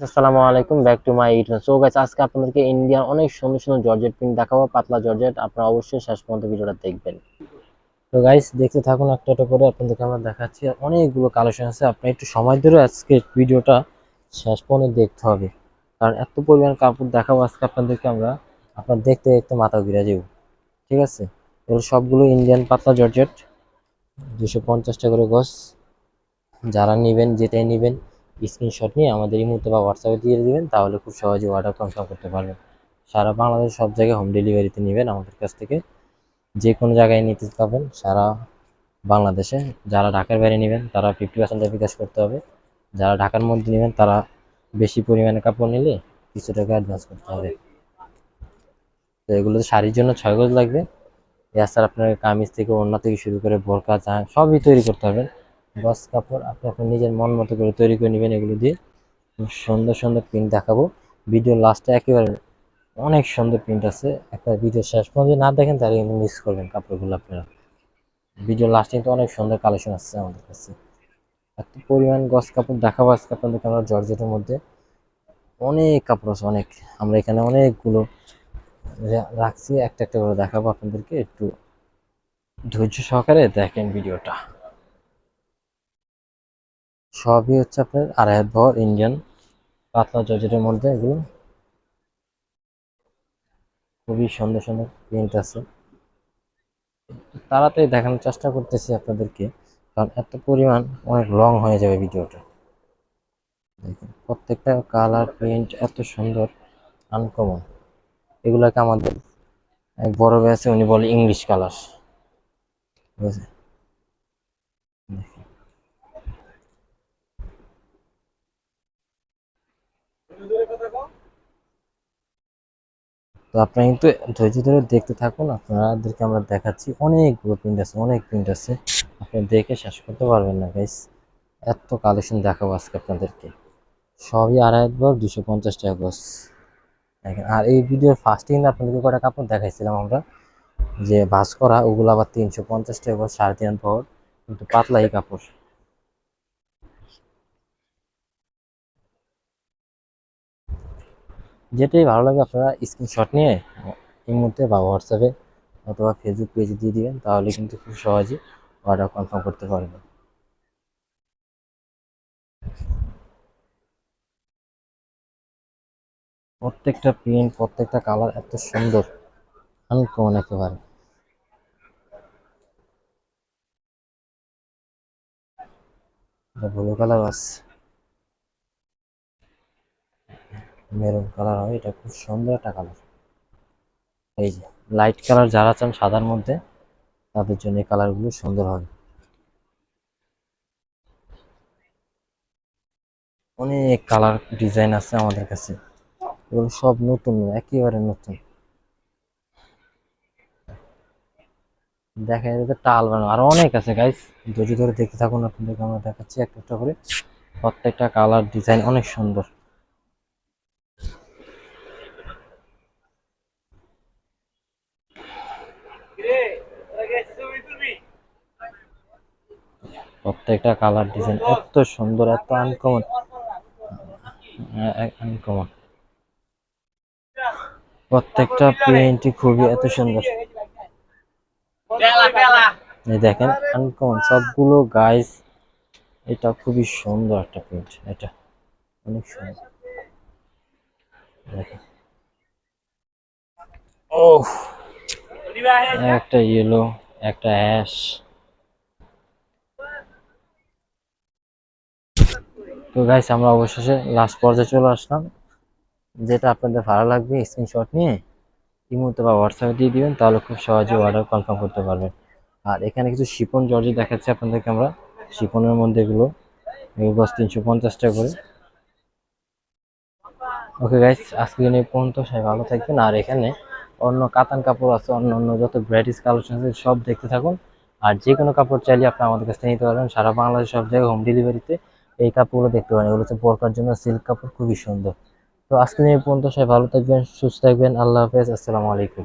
আসসালামু আলাইকুম back to my YouTube so guys আজকে আপনাদেরকে ইন্ডিয়ার অনেক সুন্দর সুন্দর জর্জেট প্রিন্ট দেখাবো, পাতলা জর্জেট, আপনারা অবশ্যই শেষ পর্যন্ত ভিডিওটা দেখবেন। তো গাইস দেখতে থাকুন একটা একটা করে, আপনাদেরকে আমরা দেখাচ্ছি, অনেকগুলো কালেকশন আছে আপনি একটু সময় ধরে আজকে ভিডিওটা শেষ পর্যন্ত দেখতে হবে। কারণ এত পরিমাণ কাপড় দেখাবো আজকে আপনাদেরকে আমরা, আপনার দেখতে দেখতে মাথা ঘুরে যাব ঠিক আছে? এগুলো সবগুলো ইন্ডিয়ান পাতলা জর্জেট, দুশো পঞ্চাশ টাকা করে গছ যারা নেবেন, যেটাই নেবেন স্ক্রিনশট নিয়ে আমাদের এই মুহূর্তে বা হোয়াটসঅ্যাপে দিয়ে দিবেন, তাহলে খুব সহজে অর্ডার কনফার্ম করতে পারবেন। সারা বাংলাদেশ সব জায়গায় হোম ডেলিভারিতে নেবেন আমাদের কাছ থেকে। যে কোনো জায়গায় নিতে পারবেন, সারা বাংলাদেশে। যারা ঢাকার বাইরে নেবেন, তারা ফিফটি পার্সেন্ট বিকাশ করতে হবে। যারা ঢাকার মধ্যে নেবেন, তারা বেশি পরিমাণে কাপড় নিলে কিছু টাকা অ্যাডভান্স করতে হবে। তো এগুলো শাড়ির জন্য ছয় গজ লাগবে। এছাড়া আপনার কামিজ থেকে ওড়না থেকে শুরু করে বোরকা চা সবই তৈরি করতে হবে গস কাপড়, আপনি আপনার নিজের মন মতো করে তৈরি করে নেবেন এগুলো দিয়ে। সুন্দর সুন্দর প্রিন্ট দেখাবো। ভিডিও লাস্টে একেবারে অনেক সুন্দর প্রিন্ট আছে। একটা ভিডিও শেষ পর্যন্ত না দেখেন, তাহলে কিন্তু মিস করবেন কাপড়গুলো আপনারা। ভিডিও লাস্টে কিন্তু অনেক সুন্দর কালেকশন আসছে আমাদের কাছে। এত পরিমাণ গস কাপড় দেখাবো আজকে আপনাদেরকে আমরা জর্জেটের মধ্যে। অনেক কাপড় আছে, অনেক। আমরা এখানে অনেকগুলো রাখছি। একটা একটা করে দেখাবো আপনাদেরকে। একটু ধৈর্য সহকারে দেখেন ভিডিওটা সবই হচ্ছে আপনার আড়াই হাত বহর ইন্ডিয়ান পাতলা জর্জেটের মধ্যে এগুলো। খুবই সুন্দর সুন্দর প্রিন্ট আছে। তাড়াতাড়ি দেখানোর চেষ্টা করতেছি আপনাদেরকে, কারণ এত পরিমাণ অনেক লং হয়ে যাবে ভিডিওটা। দেখেন, প্রত্যেকটা কালার প্রিন্ট এত সুন্দর আনকমন এগুলাকে আমাদের এক বড় আছে, উনি বলে ইংলিশ কালার দেখেন। তো আপনারা কিন্তু ধৈর্য ধরে দেখতে থাকুন, আপনাদেরকে আমরা দেখাচ্ছি অনেকগুলো প্রিন্ট আছে, অনেক প্রিন্ট আছে। আপনি দেখে শেষ করতে পারবেন না গাইস এত কালেকশন দেখাবো আজকে আপনাদেরকে। সবই আড়াই বর দুশো পঞ্চাশ টাকা গজ দেখেন, আর এই ভিডিওর ফার্স্টে কিন্তু আপনাদেরকে কটা কাপড় দেখাইছিলাম আমরা? যে ভাস করা ওগুলো আবার তিনশো পঞ্চাশ টাকা গজ সাড়ে তিন পর কিন্তু পাতলা এই কাপড়। যেটাই ভালো লাগে আপনারা স্ক্রিনশট নিয়ে এই মুহূর্তে বা হোয়াটসঅ্যাপে অথবা ফেসবুক পেজে দিয়ে দিবেন, তাহলে কিন্তু খুব সহজে অর্ডার কনফার্ম করতে পারবেন। প্রত্যেকটা প্রিন্ট প্রত্যেকটা কালার এত সুন্দর আনকমন একেবারে। ব্লু কালার আছে মেরুন কালার হয়, এটা খুব সুন্দর একটা কালার। এই যে, লাইট কালার যারা চান সাদার মধ্যে, তাদের জন্য এই কালারগুলো সুন্দর হবে। অনেক কালার ডিজাইন আছে আমাদের কাছে। এগুলো সব নতুন, একেবারে নতুন। দেখা যাচ্ছে টাল বানানো। আরও অনেক আছে গাইস ধৈর্য ধরে দেখতে থাকুন, আপনাদেরকে আমরা দেখাচ্ছি। একটা একটা করে প্রত্যেকটা কালার ডিজাইন অনেক সুন্দর। প্রত্যেকটা কালার ডিজাইন এত সুন্দর, এত আনকমন আনকমন প্রত্যেকটা প্রিন্টই খুবই এত সুন্দর। এই দেখেন আনকমন সবগুলো গাইস এটা খুবই সুন্দর একটা প্রিন্ট এটা অনেক সুন্দর। দেখেন। ও একটা ইয়েলো একটা অ্যাশ তো গাইস আমরা অবশেষে লাস্ট পর্যায়ে চলে আসলাম। যেটা আপনাদের ভালো লাগবে স্ক্রিনশট নিয়ে ইমোতে বা হোয়াটসঅ্যাপে দিয়ে দিবেন, তাহলে খুব সহজে অর্ডার কনফার্ম করতে পারবেন। আর এখানে কিছু শিপন জর্জি দেখাচ্ছি আপনাদেরকে আমরা। শিপনের মধ্যে এগুলো এগুলো তিনশো পঞ্চাশ টাকা করে। ওকে গাইস আজকে দিন এই পর্যন্ত সবাই ভালো থাকবেন। আর এখানে অন্য কাতান কাপড় আছে, অন্য অন্য যত ভ্যারাইটিস কালেকশন আছে, সব দেখতে থাকুন। আর যে কোনো কাপড় চাইলে আপনি আমাদের কাছ থেকে নিতে পারবেন। সারা বাংলাদেশ সব জায়গায় হোম ডেলিভারিতে এই কাপড়গুলো দেখতে পারেন। এগুলো হচ্ছে বরকার জন্য সিল্ক কাপড়, খুবই সুন্দর। তো আজকে নিয়ে পর্যন্ত। সবাই ভালো থাকবেন, সুস্থ থাকবেন। আল্লাহ হাফেজ। আসসালামু আলাইকুম।